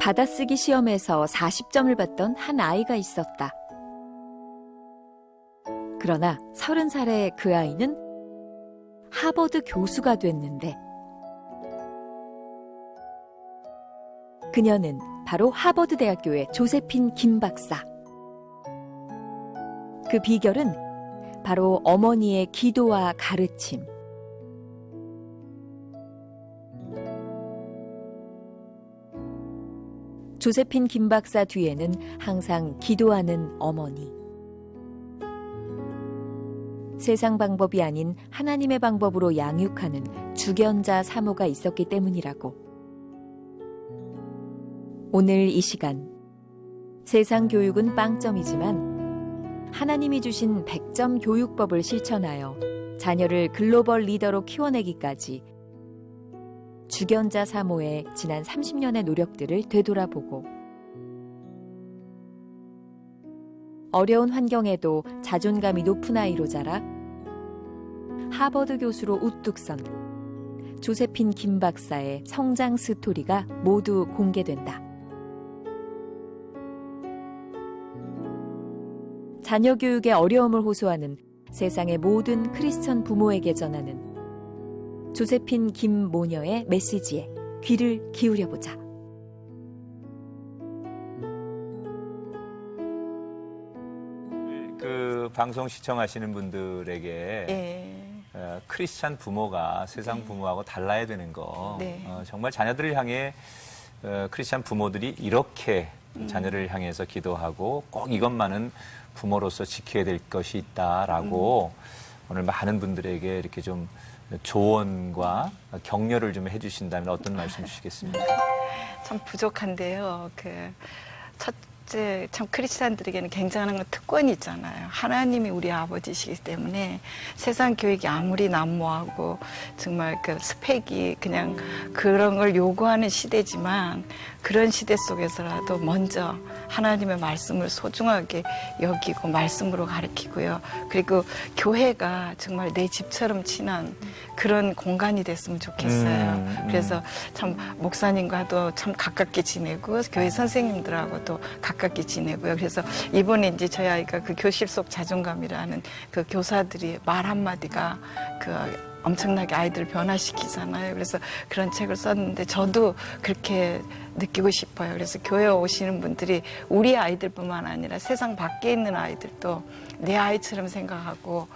받아쓰기 시험에서 40점을 받던 한 아이가 있었다. 그러나 30살의 그 아이는 하버드 교수가 됐는데 그녀는 바로 하버드 대학교의 조세핀 김 박사. 그 비결은 바로 어머니의 기도와 가르침. 조세핀 김 박사 뒤에는 항상 기도하는 어머니. 세상 방법이 아닌 하나님의 방법으로 양육하는 주견자 사모가 있었기 때문이라고. 오늘 이 시간, 세상 교육은 빵점이지만 하나님이 주신 100점 교육법을 실천하여 자녀를 글로벌 리더로 키워내기까지 주견자 사모의 지난 30년의 노력들을 되돌아보고 어려운 환경에도 자존감이 높은 아이로 자라 하버드 교수로 우뚝 선 조세핀 김 박사의 성장 스토리가 모두 공개된다. 자녀 교육의 어려움을 호소하는 세상의 모든 크리스천 부모에게 전하는 조세핀 김 모녀의 메시지에 귀를 기울여 보자. 그 방송 시청하시는 분들에게 예. 어, 크리스찬 부모가 세상 부모하고 달라야 되는 거 네. 어, 정말 자녀들을 향해 어, 크리스찬 부모들이 이렇게 음. 자녀를 향해서 기도하고 꼭 이것만은 부모로서 지켜야 될 것이 있다라고 음. 오늘 많은 분들에게 이렇게 좀 조언과 격려를 좀 해주신다면 어떤 말씀 주시겠습니까? 참 부족한데요. 그 첫 째 참 크리스찬들에게는 굉장한 특권이 있잖아요. 하나님이 우리 아버지시기 때문에 세상 교육이 아무리 난무하고 정말 그 스펙이 그냥 그런 걸 요구하는 시대지만 그런 시대 속에서라도 먼저 하나님의 말씀을 소중하게 여기고 말씀으로 가르치고요. 그리고 교회가 정말 내 집처럼 친한 그런 공간이 됐으면 좋겠어요. 음, 음. 그래서 참 목사님과도 참 가깝게 지내고 교회 선생님들하고도 가깝게 지내고요. 그래서 이번에 이제 저희 아이가 그 교실 속 자존감이라는 그 교사들이 말 한마디가 그 엄청나게 아이들을 변화시키잖아요. 그래서 그런 책을 썼는데 저도 그렇게 느끼고 싶어요. 그래서 교회 오시는 분들이 우리 아이들뿐만 아니라 세상 밖에 있는 아이들도 내 아이처럼 생각하고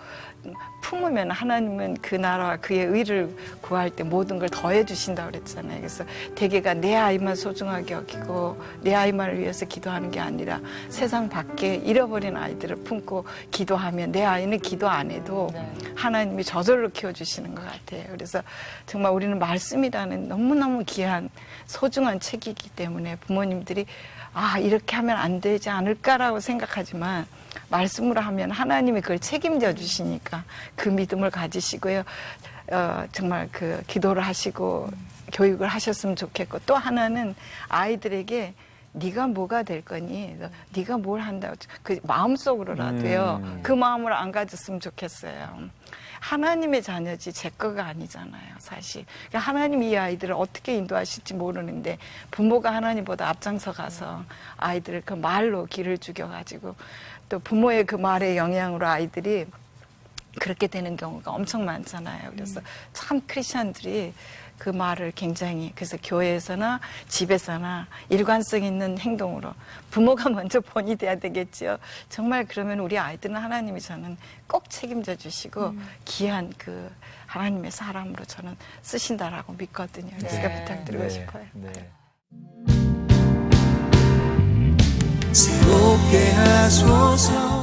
품으면 하나님은 그 나라와 그의 의를 구할 때 모든 걸 더해 주신다고 그랬잖아요. 그래서 대개가 내 아이만 소중하게 여기고 내 아이만을 위해서 기도하는 게 아니라 세상 밖에 잃어버린 아이들을 품고 기도하면 내 아이는 기도 안 해도 하나님이 저절로 키워 주시는 것 같아요. 그래서 정말 우리는 말씀이라는 너무너무 귀한 소중한 책이 기 때문에 부모님들이 아, 이렇게 하면 안 되지 않을까라고 생각하지만 말씀으로 하면 하나님이 그걸 책임져 주시니까 그 믿음을 가지시고요. 어, 정말 그 기도를 하시고 교육을 하셨으면 좋겠고 또 하나는 아이들에게 네가 뭐가 될 거니? 네가 뭘 한다고 그 마음속으로라도요. 음. 그 마음을 안 가졌으면 좋겠어요. 하나님의 자녀지 제 거가 아니잖아요, 사실. 그러니까 하나님이 이 아이들을 어떻게 인도하실지 모르는데 부모가 하나님보다 앞장서 가서 아이들을 그 말로 길을 죽여 가지고 또 부모의 그 말의 영향으로 아이들이 그렇게 되는 경우가 엄청 많잖아요. 그래서 참 크리스천들이 그 말을 굉장히 그래서 교회에서나 집에서나 일관성 있는 행동으로 부모가 먼저 본이 돼야 되겠지요. 정말 그러면 우리 아이들은 하나님이 저는 꼭 책임져 주시고 귀한 그 하나님의 사람으로 저는 쓰신다라고 믿거든요. 네. 부탁드리고 네. 싶어요. 네. 새롭게 하소서